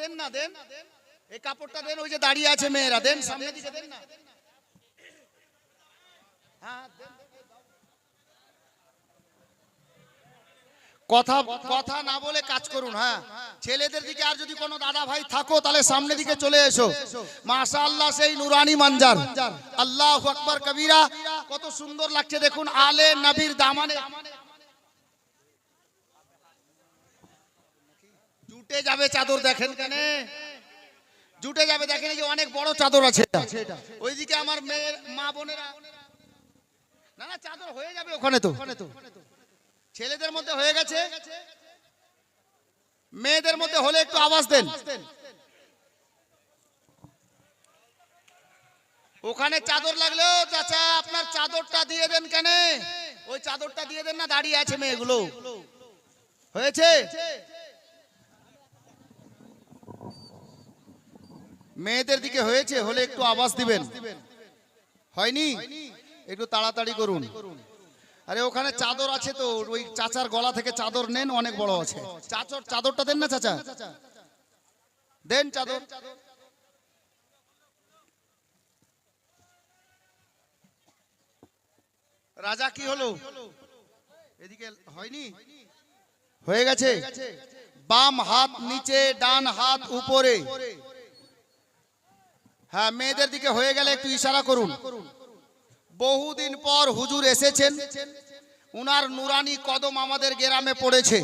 দেন না, দেন। এই কাপড়টা দেন, ওই যে দাঁড়িয়ে আছে মেয়েরা, দেন সামনে দিকে, দেন না। হ্যাঁ কথা কথা না বলে কাজ করুন হ্যাঁ। ছেলেদের দিকে আর যদি কোনো দাদা ভাই থাকো, তাহলে সামনে দিকে চলে এসো। মাশা আল্লাহ সেই নুরানি মানজার আল্লাহ আকবর, কবিরা। কত সুন্দর লাগছে দেখুন, আলে নবীর দামানে। জুটে যাবে চাদর দেখেন কেন? জুটে যাবে দেখেন যে অনেক বড় চাদর আছে। ওইদিকে আমার মেয়ের মা বোনেরা। না না চাদর হয়ে যাবে ওখানে তো। ছেলেদের মধ্যে হয়ে গেছে। মেয়েদের মধ্যে হলে একটু আওয়াজ দেন। ওখানে চাদর লাগলেও চাচা আপনার চাদরটা দিয়ে দেন কেন? ওই চাদরটা দিয়ে দেন না দাঁড়িয়ে আছে মেয়েগুলো। হয়েছে? মেয়েদের দিকে হয়েছে, হলে একটু আওয়াজ দিবেন। হয়নি? একটু তাড়াতাড়ি করুন। আরে, ওখানে চাদর আছে তো, ওই চাচার গলা থেকে চাদর নেন, অনেক বড় আছে। চাচর, চাদরটা দেন না চাচা? দেন চাদর। রাজা, কি হলো? এদিকে হয়নি? হয়ে গেছে? বাম হাত নিচে, ডান হাত উপরে। হ্যাঁ মেয়েদের দিকে হয়ে গেলে একটু ইশারা করুন। বহুদিন পর হুজুর এসেছেন। উনার নুরানি কদম আমাদের গ্রামে পড়েছে।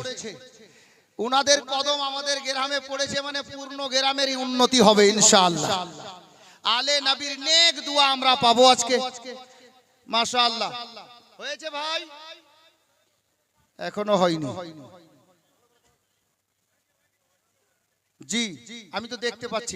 উনাদের কদম আমাদের গ্রামে পড়েছে মানে পূর্ণ গ্রামেরই উন্নতি হবে, ইনশাআল্লাহ। আলে নবীর নেক দোয়া আমরা পাবো আজকে। মাশাআল্লাহ। হয়েছে ভাই? এখনও হয়নি। জি আমি তো দেখতে পাচ্ছি।